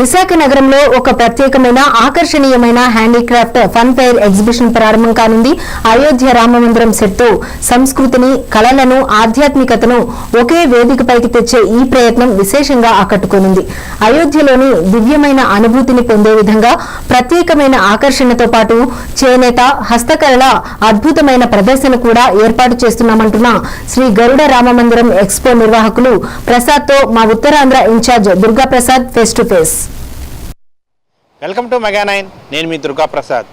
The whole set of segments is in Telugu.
విశాఖ నగరంలో ఒక ప్రత్యేకమైన ఆకర్షణీయమైన హ్యాండీక్రాఫ్ట్ ఫన్ ఫెయిర్ ఎగ్జిబిషన్ ప్రారంభం కానుంది. అయోధ్య రామమందిరం సెట్తో సంస్కృతిని కళలను ఆధ్యాత్మికతను ఒకే వేదికపైకి తెచ్చే ఈ ప్రయత్నం విశేషంగా ఆకట్టుకోనుంది. అయోధ్యలోని దివ్యమైన అనుభూతిని పొందే విధంగా ప్రత్యేకమైన ఆకర్షణతో పాటు చేనేత హస్తకళల అద్భుతమైన ప్రదర్శన కూడా ఏర్పాటు చేస్తున్నామంటున్న శ్రీ గరుడ రామమందిరం ఎక్స్పో నిర్వాహకులు ప్రసాద్తో మా Uttarandhra incharge Durga Prasad face to face. Welcome to mega nine. నేను మీ దుర్గాప్రసాద్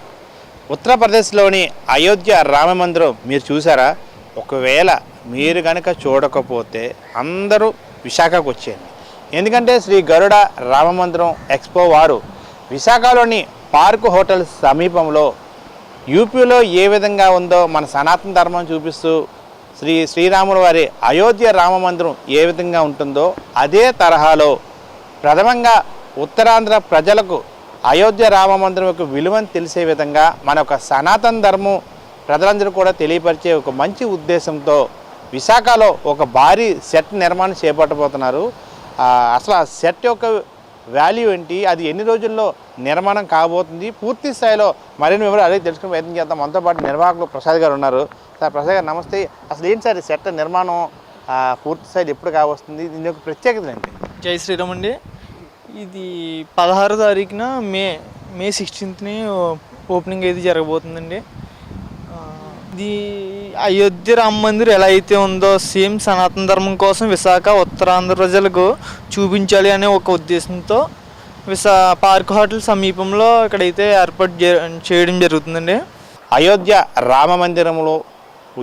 ఉత్తరప్రదేశ్లోని అయోధ్య రామ మందిరం మీరు చూసారా? ఒకవేళ మీరు కనుక చూడకపోతే అందరూ విశాఖకు వచ్చేయండి. ఎందుకంటే శ్రీ గరుడ రామ మందిరం ఎక్స్పో వారు విశాఖలోని పార్క్ హోటల్ సమీపంలో యూపీలో ఏ విధంగా ఉందో మన సనాతన ధర్మం చూపిస్తూ శ్రీ శ్రీరాముల వారి అయోధ్య రామ మందిరం ఏ విధంగా ఉంటుందో అదే తరహాలో ప్రథమంగా ఉత్తరాంధ్ర ప్రజలకు అయోధ్య రామ మందిరం యొక్క విలువను తెలిసే విధంగా మన యొక్క సనాతన ధర్మం ప్రజలందరూ కూడా తెలియపరిచే ఒక మంచి ఉద్దేశంతో విశాఖలో ఒక భారీ సెట్ నిర్మాణం చేపట్టబోతున్నారు. అసలు ఆ సెట్ యొక్క వాల్యూ ఏంటి? అది ఎన్ని రోజుల్లో నిర్మాణం కాబోతుంది? పూర్తి స్థాయిలో మరిన్ని వివరాలు అడిగి తెలుసుకుని ప్రయత్నం చేద్దాం. మనతో పాటు నిర్వాహకులు ప్రసాద్ గారు ఉన్నారు. సార్ ప్రసాద్ గారు నమస్తే. అసలు ఏంటి సార్ ఈ సెట్ నిర్మాణం? పూర్తి స్థాయిలో ఎప్పుడు కావస్తుంది దీని యొక్క ప్రత్యేకత ఏంటి? జై శ్రీరామ్ అండి. ఇది పదహారు తారీఖున మే మే సిక్స్టీన్త్ని ఓపెనింగ్ అయితే జరగబోతుందండి. ఇది అయోధ్య రామ మందిర్ ఎలా అయితే ఉందో సేమ్ సనాతన ధర్మం కోసం విశాఖ ఉత్తరాంధ్ర ప్రజలకు చూపించాలి అనే ఒక ఉద్దేశంతో విశా పార్క్ హోటల్ సమీపంలో ఇక్కడైతే ఏర్పాటు చేయడం జరుగుతుందండి. అయోధ్య రామ మందిరంలో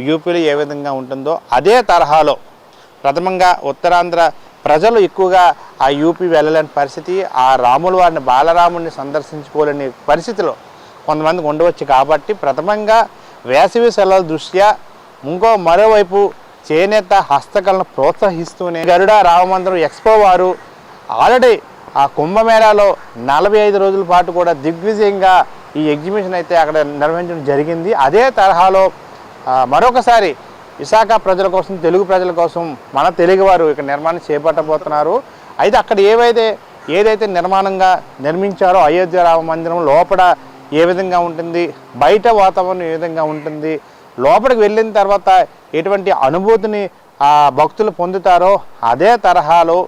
యూపీలో ఏ విధంగా ఉంటుందో అదే తరహాలో ప్రథమంగా ఉత్తరాంధ్ర ప్రజలు ఎక్కువగా ఆ యూపీ వెళ్ళలేని పరిస్థితి ఆ రాముల వారిని బాలరాముడిని సందర్శించుకోలేని పరిస్థితిలో కొంతమందికి ఉండవచ్చు. కాబట్టి ప్రథమంగా వేసవి సెలవుల దృష్ట్యా ఇంకో మరోవైపు చేనేత హస్తకళను ప్రోత్సహిస్తూనే గరుడ రామమందిరం ఎక్స్పో వారు ఆల్రెడీ ఆ కుంభమేళాలో నలభై ఐదు రోజుల పాటు కూడా దిగ్విజయంగా ఈ ఎగ్జిబిషన్ అయితే అక్కడ నిర్వహించడం జరిగింది. అదే తరహాలో మరొకసారి విశాఖ ప్రజల కోసం తెలుగు ప్రజల కోసం మన తెలుగువారు ఇక్కడ నిర్మాణం చేపట్టబోతున్నారు. అయితే అక్కడ ఏవైతే ఏదైతే నిర్మాణంగా నిర్మించారో అయోధ్య రామ మందిరం లోపల ఏ విధంగా ఉంటుంది బయట వాతావరణం ఏ విధంగా ఉంటుంది లోపలికి వెళ్ళిన తర్వాత ఎటువంటి అనుభూతిని ఆ భక్తులు పొందుతారో అదే తరహాలో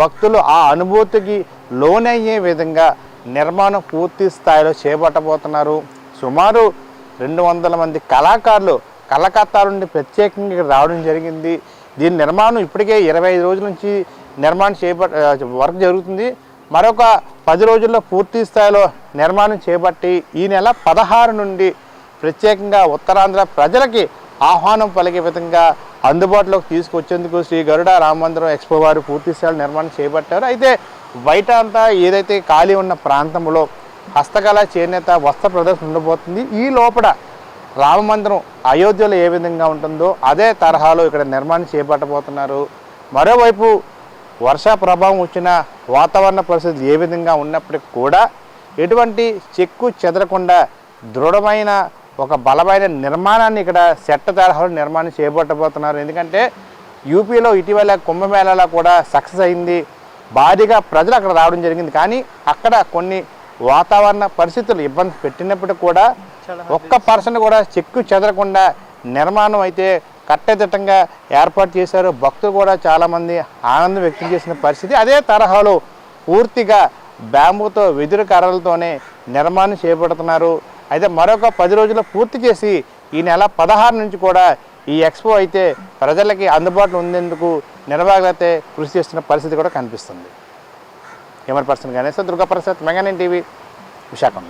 భక్తులు ఆ అనుభూతికి లోనయ్యే విధంగా నిర్మాణం పూర్తి స్థాయిలో చేపట్టబోతున్నారు. సుమారు రెండు వందల మంది కళాకారులు కలకత్తా నుండి ప్రత్యేకంగా ఇక్కడ రావడం జరిగింది. దీని నిర్మాణం ఇప్పటికే ఇరవై ఐదు రోజుల నుంచి నిర్మాణం చేపట్ వర్క్ జరుగుతుంది. మరొక పది రోజుల్లో పూర్తి స్థాయిలో నిర్మాణం చేపట్టి ఈ నెల పదహారు నుండి ప్రత్యేకంగా ఉత్తరాంధ్ర ప్రజలకి ఆహ్వానం పలికే విధంగా అందుబాటులోకి తీసుకొచ్చేందుకు శ్రీ గరుడ రామమందిరం ఎక్స్పో వారు పూర్తి స్థాయిలో నిర్మాణం చేపట్టారు. అయితే బయట అంతా ఏదైతే ఖాళీ ఉన్న ప్రాంతంలో హస్తకళ చేనేత వస్త్ర ప్రదర్శన ఉండబోతుంది. ఈ లోపల రామమందిరం అయోధ్యలో ఏ విధంగా ఉంటుందో అదే తరహాలో ఇక్కడ నిర్మాణం చేపట్టబోతున్నారు. మరోవైపు వర్ష ప్రభావం వచ్చిన వాతావరణ పరిస్థితులు ఏ విధంగా ఉన్నప్పటికీ కూడా ఎటువంటి చెక్కు చెదరకుండా దృఢమైన ఒక బలమైన నిర్మాణాన్ని ఇక్కడ సెట్ట తరహాలో నిర్మాణం చేపట్టబోతున్నారు. ఎందుకంటే యూపీలో ఇటీవల కుంభమేళాలో కూడా సక్సెస్ అయింది. భారీగా ప్రజలు అక్కడ రావడం జరిగింది. కానీ అక్కడ కొన్ని వాతావరణ పరిస్థితులు ఇబ్బంది పెట్టినప్పటికీ కూడా ఒక్క పర్సెంట్ కూడా చెక్కు చెదరకుండా నిర్మాణం అయితే కట్టదిట్టంగా ఏర్పాటు చేశారు. భక్తులు కూడా చాలామంది ఆనందం వ్యక్తం చేసిన పరిస్థితి. అదే తరహాలో పూర్తిగా బ్యాంబూతో వెదురు కర్రలతోనే నిర్మాణం చేపడుతున్నారు. అయితే మరొక పది రోజుల్లో పూర్తి చేసి ఈ నెల పదహారు నుంచి కూడా ఈ ఎక్స్పో అయితే ప్రజలకి అందుబాటులో ఉండేందుకు నిర్వాహకులు అయితే కృషి చేస్తున్న పరిస్థితి కూడా కనిపిస్తుంది. Camera person Ganesh Durgaprasad mega nine TV Visakham.